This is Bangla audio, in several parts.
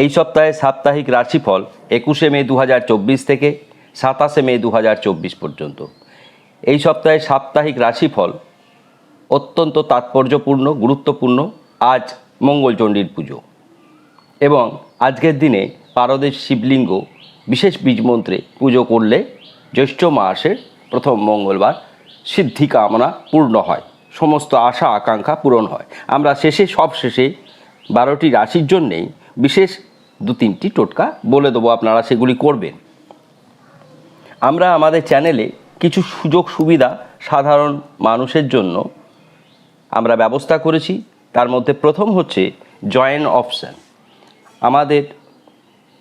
এই সপ্তাহে সাপ্তাহিক রাশিফল একুশে মে দু হাজার চব্বিশ থেকে সাতাশে মে দু হাজার চব্বিশ পর্যন্ত। এই সপ্তাহে সাপ্তাহিক রাশিফল অত্যন্ত তাৎপর্যপূর্ণ, গুরুত্বপূর্ণ। আজ মঙ্গলচণ্ডীর পুজো এবং আজকের দিনে পারদের শিবলিঙ্গ বিশেষ বীজমন্ত্রে পুজো করলে জ্যৈষ্ঠ মাসের প্রথম মঙ্গলবার সিদ্ধি কামনা পূর্ণ হয়। সমস্ত আশা, আকাঙ্ক্ষা পূরণ হয়। আমরা শেষে সব শেষে বারোটি রাশির জন্যেই বিশেষ দু তিনটি টোটকা বলে দেবো আপনারা সেগুলি করবেন। আমরা আমাদের চ্যানেলে কিছু সুযোগ সুবিধা সাধারণ মানুষের জন্য আমরা ব্যবস্থা করেছি। তার মধ্যে প্রথম হচ্ছে জয়েন অপশান। আমাদের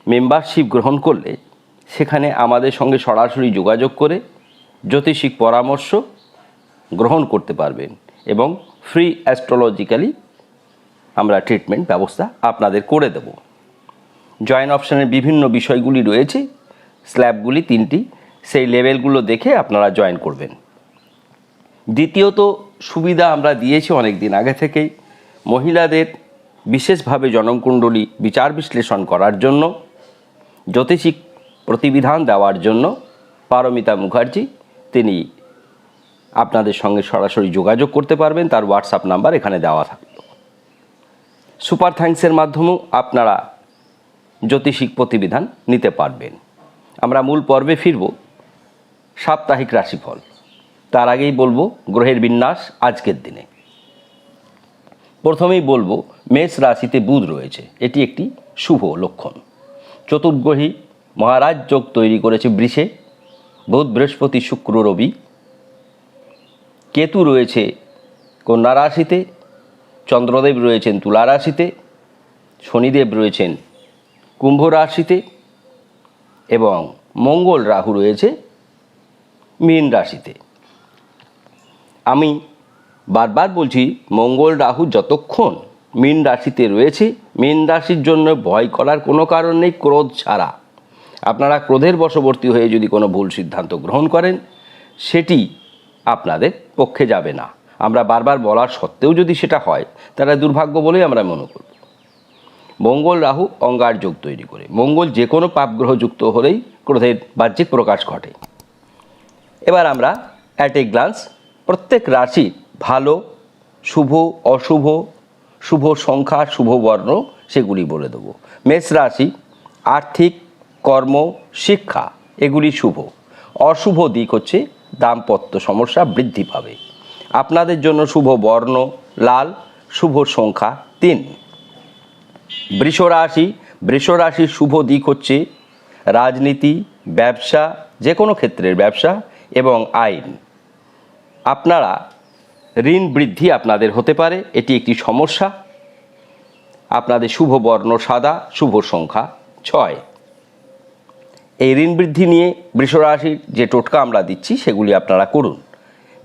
মেম্বারশিপ গ্রহণ করলে সেখানে আমাদের সঙ্গে সরাসরি যোগাযোগ করে জ্যোতিষিক পরামর্শ গ্রহণ করতে পারবেন এবং ফ্রি অ্যাস্ট্রোলজিক্যালি আমরা ট্রিটমেন্ট ব্যবস্থা আপনাদের করে দেব। জয়েন অপশানের বিভিন্ন বিষয়গুলি রয়েছে। স্ল্যাবগুলি তিনটি, সেই লেভেলগুলো দেখে আপনারা জয়েন করবেন। দ্বিতীয়ত, সুবিধা আমরা দিয়েছি অনেক দিন আগে থেকেই। মহিলাদের বিশেষভাবে জনকুণ্ডলী বিচার বিশ্লেষণ করার জন্য জ্যোতিষিক প্রতিবিধান দেওয়ার জন্য পারমিতা মুখার্জি, তিনি আপনাদের সঙ্গে সরাসরি যোগাযোগ করতে পারবেন। তার হোয়াটসঅ্যাপ নাম্বার এখানে দেওয়া থাকল সুপার থ্যাঙ্কসের মাধ্যমেও আপনারা জ্যোতিষিক প্রতিবিধান নিতে পারবেন। আমরা মূল পর্বে ফিরব, সাপ্তাহিক রাশিফল। তার আগেই বলব, গ্রহের বিন্যাস আজকের দিনে। প্রথমেই বলব, মেষ রাশিতে বুধ রয়েছে। এটি একটি শুভ লক্ষণ। চতুর্গ্রহী মহারাজ যোগ তৈরি করেছে বৃষে। বুধ, বৃহস্পতি, শুক্র, রবি। কেতু রয়েছে কন্যা রাশিতে। চন্দ্রদেব রয়েছেন তুলা রাশিতে, শনিদেব রয়েছেন কুম্ভ রাশিতে এবং মঙ্গল রাহু রয়েছে মীন রাশিতে। আমি বারবার বলছি, মঙ্গল রাহু যতক্ষণ মীন রাশিতে রয়েছে, মীন রাশির জন্য ভয় করার কোনো কারণ নেই, ক্রোধ ছাড়া। আপনারা ক্রোধের বশবর্তী হয়ে যদি কোনো ভুল সিদ্ধান্ত গ্রহণ করেন, সেটি আপনাদের পক্ষে যাবে না। আমরা বারবার বলার সত্ত্বেও যদি সেটা হয়, তাহলে দুর্ভাগ্য বলেই আমরা মনে করব মঙ্গল রাহু অঙ্গার যোগ তৈরি করে। মঙ্গল যে কোনো পাপগ্রহ যুক্ত হলেই ক্রোধের বাহ্যিক প্রকাশ ঘটে। এবার আমরা অ্যাট এ গ্লান্স প্রত্যেক রাশি ভালো, শুভ, অশুভ, শুভ সংখ্যা, শুভ বর্ণ সেগুলি বলে দেবো। মেষ রাশি আর্থিক, কর্ম, শিক্ষা এগুলি শুভ। অশুভ দিক হচ্ছে দাম্পত্য সমস্যা বৃদ্ধি পাবে। আপনাদের জন্য শুভ বর্ণ, লাল, শুভ সংখ্যা তিন। বৃষ রাশি রাশির শুভ দিক হচ্ছে রাজনীতি, ব্যবসা যে কোনো ক্ষেত্রের ব্যবসা এবং আইন। আপনারা ঋণ বৃদ্ধি আপনাদের হতে পারে, এটি একটি সমস্যা। আপনাদের শুভ বর্ণ সাদা, শুভ সংখ্যা ছয়। এই ঋণ বৃদ্ধি নিয়ে বৃষ রাশির যে টোটকা আমরা দিচ্ছি, সেগুলি আপনারা করুন।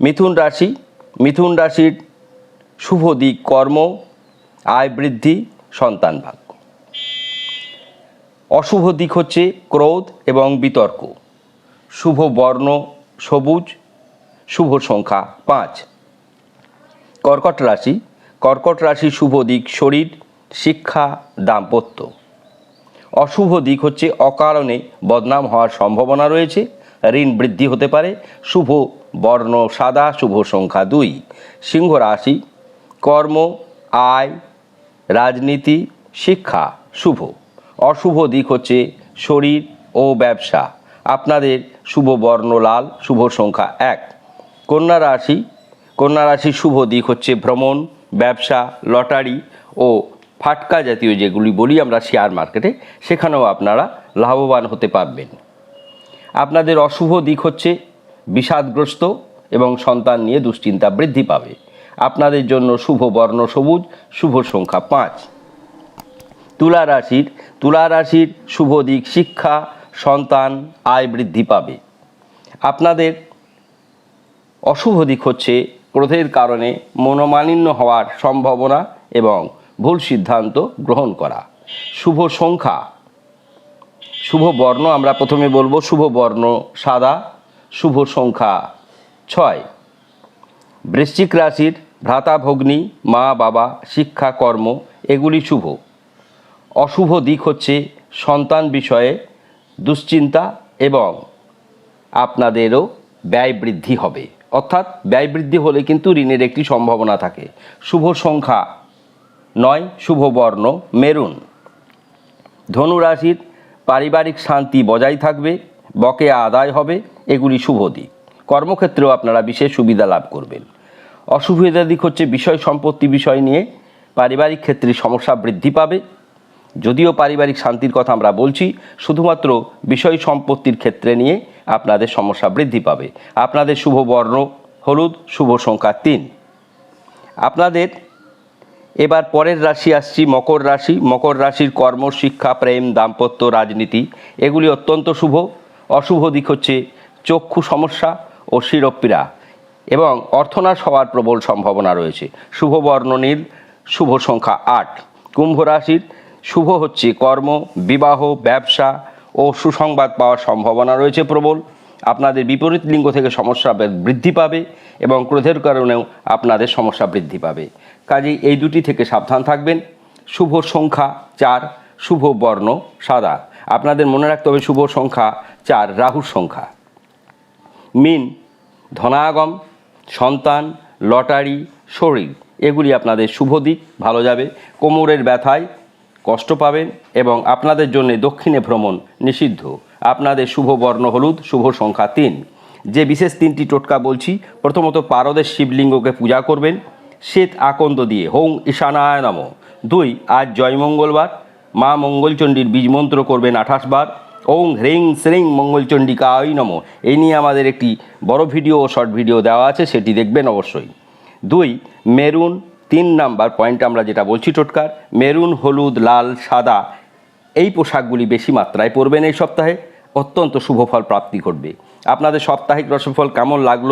মিথুন রাশি মিথুন রাশির শুভ দিক কর্ম, আয় বৃদ্ধি, সন্তান ভাগ্য। অশুভ দিক হচ্ছে ক্রোধ এবং বিতর্ক। শুভ বর্ণ সবুজ, শুভ সংখ্যা পাঁচ। কর্কট রাশি কর্কট রাশি শুভ দিক শরীর, শিক্ষা, দাম্পত্য। অশুভ দিক হচ্ছে অকারণে বদনাম হওয়ার সম্ভাবনা রয়েছে। ঋণ বৃদ্ধি হতে পারে। শুভ বর্ণ সাদা, শুভ সংখ্যা দুই। সিংহ রাশি, কর্ম, আয়, রাজনীতি, শিক্ষা, শুভ। অশুভ দিক হচ্ছে শরীর ও ব্যবসা। আপনাদের শুভ বর্ণ লাল, শুভ সংখ্যা এক। কন্যা রাশি, কন্যা রাশির শুভ দিক হচ্ছে ভ্রমণ, ব্যবসা, লটারি ও ফাটকা জাতীয় যেগুলি বলি আমরা শেয়ার মার্কেটে সেখানেও আপনারা লাভবান হতে পারবেন। আপনাদের অশুভ দিক হচ্ছে বিষাদগ্রস্ত এবং সন্তান নিয়ে দুশ্চিন্তা বৃদ্ধি পাবে। আপনাদের জন্য শুভ বর্ণ সবুজ, শুভ সংখ্যা পাঁচ। তুলা রাশির তুলা রাশির শুভ দিক শিক্ষা, সন্তান, আয় বৃদ্ধি পাবে। আপনাদের অশুভ দিক হচ্ছে ক্রোধের কারণে মনোমালিন্য হওয়ার সম্ভাবনা এবং ভুল সিদ্ধান্ত গ্রহণ করা। শুভ সংখ্যা শুভ বর্ণ, আমরা প্রথমে বলব শুভ বর্ণ সাদা, শুভ সংখ্যা ছয়। বৃশ্চিক রাশির ভ্রাতা ভগ্নী, মা, বাবা, শিক্ষা, কর্ম, এগুলি শুভ। অশুভ দিক হচ্ছে সন্তান বিষয়ে দুশ্চিন্তা এবং আপনাদেরও ব্যয় বৃদ্ধি হবে। অর্থাৎ ব্যয় বৃদ্ধি হলে কিন্তু ঋণের একটি সম্ভাবনা থাকে। শুভ সংখ্যা নয়, শুভ বর্ণ, মেরুন। ধনুরাশির পারিবারিক শান্তি বজায় থাকবে, বকেয়া আদায় হবে, এগুলি শুভ দিক। কর্মক্ষেত্রেও আপনারা বিশেষ সুবিধা লাভ করবেন। অসুবিধা দিক হচ্ছে বিষয় সম্পত্তি বিষয় নিয়ে। পারিবারিক ক্ষেত্রে সমস্যা বৃদ্ধি পাবে। যদিও পারিবারিক শান্তির কথা আমরা বলছি, শুধুমাত্র বিষয় সম্পত্তির ক্ষেত্রে নিয়ে আপনাদের সমস্যা বৃদ্ধি পাবে। আপনাদের শুভ বর্ণ, হলুদ, শুভ সংখ্যা তিন। আপনাদের এবার পরের রাশি আসছি, মকর রাশি। মকর রাশির কর্ম, শিক্ষা, প্রেম, দাম্পত্য, রাজনীতি, এগুলি অত্যন্ত শুভ। অশুভ দিক হচ্ছে চক্ষু সমস্যা ও শিরোপীড়া এবং অর্থনাশ হওয়ার প্রবল সম্ভাবনা রয়েছে। শুভ বর্ণ নীল, শুভ সংখ্যা আট। কুম্ভ রাশির শুভ হচ্ছে কর্ম, বিবাহ, ব্যবসা ও সুসংবাদ পাওয়ার সম্ভাবনা রয়েছে প্রবল। আপনাদের বিপরীত লিঙ্গ থেকে সমস্যা বৃদ্ধি পাবে এবং ক্রোধের কারণেও আপনাদের সমস্যা বৃদ্ধি পাবে। কাজেই এই দুটি থেকে সাবধান থাকবেন। শুভ সংখ্যা চার, শুভ বর্ণ সাদা। আপনাদের মনে রাখতে হবে শুভ সংখ্যা চার, রাহুর সংখ্যা। মিন, ধনাগম, সন্তান, লটারি, শরীর, এগুলি আপনাদের শুভ দিক, ভালো যাবে। কোমরের ব্যথায় কষ্ট পাবেন এবং আপনাদের জন্য দক্ষিণে ভ্রমণ নিষিদ্ধ। আপনাদের শুভ বর্ণ হলুদ, শুভ সংখ্যা তিন। যে বিশেষ তিনটি টোটকা বলছি, প্রথমত পারদের শিবলিঙ্গকে পূজা করবেন। শ্বেত আকন্দ দিয়ে হোং ঈশানায় নম। দুই, আজ জয় মঙ্গলবার। মা মঙ্গলচণ্ডীর বীজ মন্ত্র করবেন আঠাশ বার। ওং হ্রিং শ্রিং মঙ্গলচণ্ডিকা আই নম। এই নিয়ে আমাদের একটি বড় ভিডিও ও শর্ট ভিডিও দেওয়া আছে, সেটি দেখবেন অবশ্যই। দুই, মেরুন তিন নাম্বার পয়েন্ট আমরা যেটা বলছি টোটকার, মেরুন, হলুদ, লাল, সাদা, এই পোশাকগুলি বেশি মাত্রায় পরবেন এই সপ্তাহে। অত্যন্ত শুভ ফল প্রাপ্তি ঘটবে। আপনাদের সাপ্তাহিক রসফল কেমন লাগল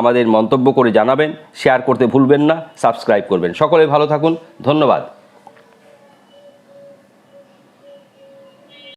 আমাদের মন্তব্য করে জানাবেন শেয়ার করতে ভুলবেন না সাবস্ক্রাইব করবেন। সকলে ভালো থাকুন, ধন্যবাদ।